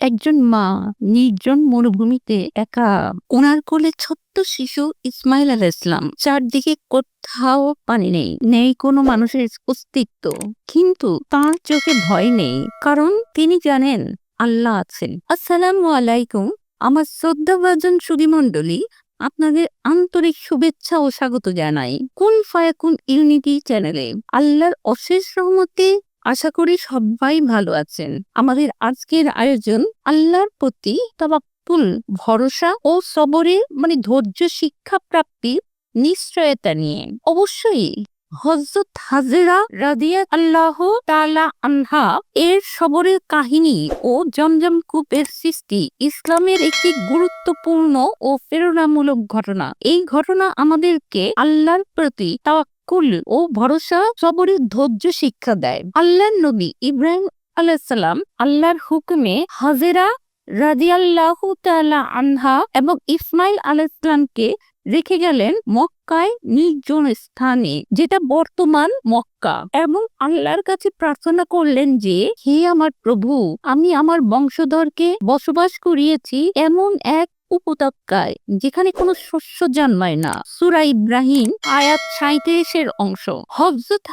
একজন মা নির্জন মরুভূমিতে একা। ওনার কোলে ছোট্ট শিশু ইসমাইল আল ইসলাম চারদিকে কোথাও পানি নেই নেই কোনো মানুষের অস্তিত্ব। কিন্তু তার চোখে ভয় নেই, কারণ তিনি জানেন আল্লাহ আছেন। আসসালামু আলাইকুম, আমার শ্রদ্ধাভাজন সুধীমণ্ডলী, আপনাদের আন্তরিক শুভেচ্ছা ও স্বাগত জানাই। কোন ফায়াকুন ইউনিটি চ্যানেলে আল্লাহর অশেষ রহমতে আশা করি সবাই ভালো আছেন। আমাদের আজকের আয়োজন আল্লাহর প্রতি তাবাক্কুল ভরসা ও সবরে মানে ধৈর্য শিক্ষা প্রাপ্তির নিশ্চয়তা নিয়ে। অবশ্যই হজরত হাজেরা রাদিয়া আল্লাহ তালা আনহা এর সবরের কাহিনী ও জমজম কূপের সৃষ্টি ইসলামের একটি গুরুত্বপূর্ণ ও প্রেরণামূলক ঘটনা। এই ঘটনা আমাদেরকে আল্লাহর প্রতি তাওয়াক্কুল ও ভরসা সবরের ধৈর্য শিক্ষা দেয়। আল্লাহর নবী ইব্রাহিম আলাইসাল্লাম আল্লাহর হুকুমে হাজেরা রাদিয়াল্লাহু তাআলা আনহা এবং ইসমাইল আলাইসালামকে রেখে গেলেন মক্কায় নির্জন স্থানে, যেটা বর্তমান মক্কা। এবং আল্লাহর কাছে প্রার্থনা করলেন যে, হে আমার প্রভু, আমি আমার বংশধরকে বসবাস করিয়েছি এমন এক উপত্যকায়, যেখানে কোনো শস্য জন্মায় না। সুরা ইব্রাহিম আয়াত সাঁইত্রিশের অংশ। হজরত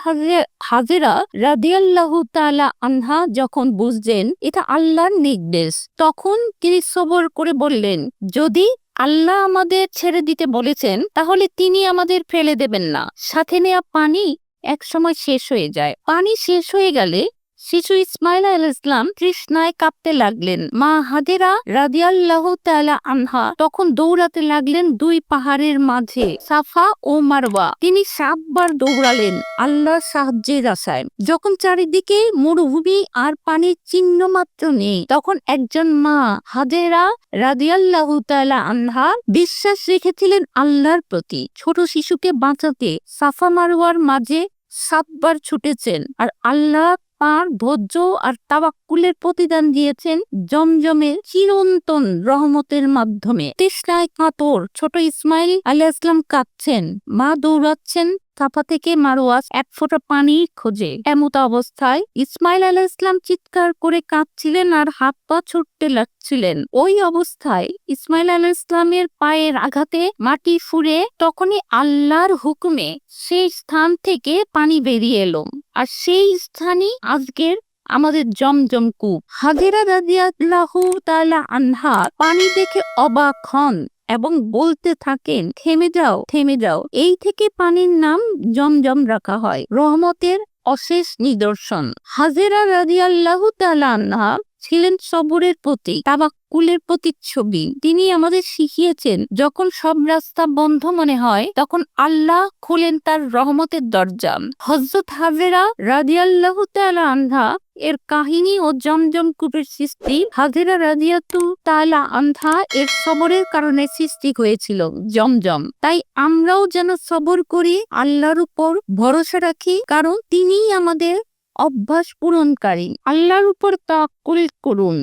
হাজেরা রাদিয়াল্লাহু তালা আনহা যখন বুঝলেন এটা আল্লাহর নির্দেশ, তখন তিনি সবর করে বললেন, যদি আল্লাহ আমাদের ছেড়ে দিতে বলেছেন, তাহলে তিনি আমাদের ফেলে দেবেন না। সাথে নেয়া পানি এক সময় শেষ হয়ে যায়। পানি শেষ হয়ে গেলে শিশু ইসমাইল আল ইসলাম তৃষ্ণায় কাঁপতে লাগলেন। মা হাদেরা রাদিয়াল্লাহ তালা আনহা তখন দৌড়াতে লাগলেন দুই পাহাড়ের মাঝে, সাফা ও মারওয়া। তিনি সাতবার দৌড়ালেন আল্লাহর সাহায্যের আশায়। যখন চারিদিকে মরুভূমি আর পানির চিহ্ন মাত্র নেই, তখন একজন মা হাদেরা রাদিয়াল্লাহ তালা আনহা বিশ্বাস রেখেছিলেন আল্লাহর প্রতি। ছোট শিশুকে বাঁচাতে সাফা মারওয়ার মাঝে সাতবার ছুটেছেন আর আল্লাহ তাঁর ধৈর্য আর তাবাক্কুলের প্রতিদান দিয়েছেন জমজমে চিরন্তন রহমতের মাধ্যমে। তৃষ্ণায় কাতর, ছোট ইসমাইল আলিয়া ইসলাম কাঁদছেন, মা দৌড়াচ্ছেন সাফা থেকে মারোয়াজ এক ফোঁটা পানি খোঁজে। এমত অবস্থায় ইসমাইল আলাহ ইসলাম চিৎকার করে কাঁদছিলেন আর হাত পা ছুটতে লাগছিলেন। ওই অবস্থায় ইসমাইল আলাহ ইসলামের পায়ের আঘাতে মাটি ফুরে তখনই আল্লাহর হুকুমে সেই স্থান থেকে পানি বেরিয়ে এলো। আর সেই স্থানই আজকের আমাদের জমজম কূপ। হাজেরা রাদিয়াল্লাহু তাআলা আনহা পানি দেখে অবাক হন। এবং বলতে থাকেন, থেমে যাও থেমে যাও। এই থেকে পানির নাম জমজম রাখা হয়। রহমতের অশেষ নিদর্শন। হাজেরা রাজিয়াল্লাহ আনহা ছিলেন সবরের প্রতীক, তাবাক্কুলের প্রতিচ্ছবি। তিনি আমাদের শিখিয়েছেন, যখন সব রাস্তা বন্ধ মনে হয়, তখন আল্লাহ খুলেন তার রহমতের দরজা। হজরত হাজেরা রাদিয়াল্লাহু তাআলা আনহা এর কাহিনী ও জমজম কূপের সৃষ্টি, হাজেরা রাদিয়াতু তালা আনহা এর সবরের কারণে সৃষ্টি হয়েছিল, জমজম। তাই আমরাও যেন সবর করি, আল্লাহর উপর ভরসা রাখি, কারণ তিনিই আমাদের অভ্যাস পূরণকারী। আল্লাহর উপর তাকুল করুন।